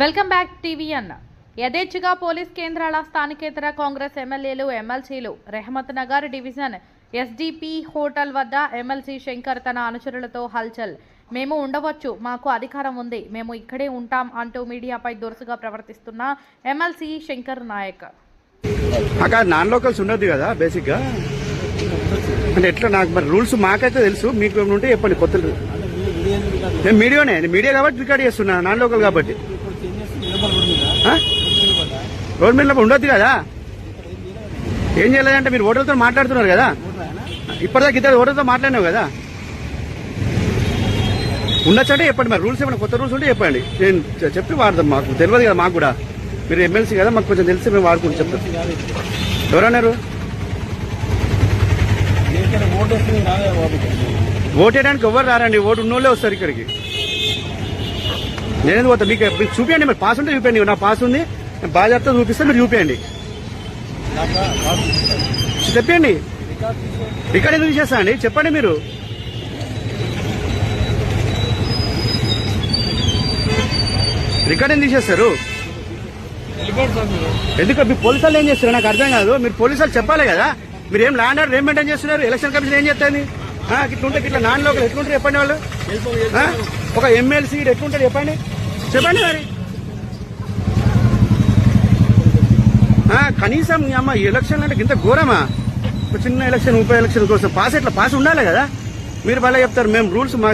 Welcome back టీవీఎన్ యథేచ్ఛగా police కేంద్రాల స్థానికేతర కాంగ్రెస్ ఎమ్మెల్యేలు ఎమ్మెల్సీలు Rahmat Nagar division SDP hotel వద్ద ఎమ్మెల్సీ శంకర్ తన అనుచరులతో హల్చల్. మేము ఉండవచ్చు మాకు అధికారం ఉంది మేము ఇక్కడే ఉంటాం అంటూ మీడియాపై దురుసుగా ప్రవర్తిస్తున్న ఎమ్మెల్సీ శంకర్ నాయక్. అక్కడ నాన్ లోకల్స్ ఉండదు కదా బేసిక్గా అంటే ఎట్లా నాకు మరి రూల్స్ మాకైతే తెలుసు మీకు ఉంటే చెప్పండి కొత్త నేను మీడియానే మీడియా కాబట్టి రికార్డ్ చేస్తున్నా నాన్ లోకల్ కాబట్టి. రోడ్ మీద ఉండొద్దు కదా? ఏం చేయలేదంటే మీరు ఓటర్లతో మాట్లాడుతున్నారు కదా? ఇప్పటిదాకా ఇద్దరు ఓటర్తో మాట్లాడినావు కదా? ఉండొచ్చంటే చెప్పండి మరి రూల్స్ ఏమైనా కొత్త రూల్స్ ఉంటే చెప్పండి. నేను చెప్పి వాడదాం మాకు. తెలియదు కదా మాకు కూడా. మీరు ఎమ్మెల్సీ కదా మాకు కొంచెం తెలిసి మేము వాడుకుంటూ చెప్తాం. ఎవరన్నారు? ఓటు వేయడానికి ఎవరు రారండి? ఓటు ఉన్నోళ్ళే వస్తారు ఇక్కడికి. నేను పోతా? మీకు చూపించండి మరి పాస్ ఉంటే చూపించండి నా పాస్ ఉంది నేను బాధ్యత చూపిస్తే మీరు చూపించండి చెప్పండి. రికార్డ్ ఎందుకు చేస్తా అండి? చెప్పండి మీరు. రికార్డ్ ఎందుకు చేస్తారు ఎందుకు? మీ పోలీసు వాళ్ళు ఏం చేస్తారు నాకు అర్థం కాదు. మీరు పోలీసు వాళ్ళు చెప్పాలి కదా. మీరు ఏం ల్యాండ్ ఆర్డర్ ఏం మెయింటైన్ చేస్తున్నారు? ఎలక్షన్ కమిషన్ ఏం చేస్తుంది? ఇట్లుంటే ఇట్లా నాన్ లోకల్ ఎట్లుంటారు చెప్పండి వాళ్ళు? ఒక ఎమ్మెల్సీ ఎట్లుంటారు చెప్పండి? చెప్పండి మరి. కనీసం అమ్మ ఎలక్షన్ అంటే ఇంత ఘోరమా? ఒక చిన్న ఎలక్షన్ ఉప ఎలక్షన్ కోసం పాస్ ఎట్లా? పాస్ ఉండాలి కదా. మీరు భలే చెప్తారు. మేము రూల్స్ మా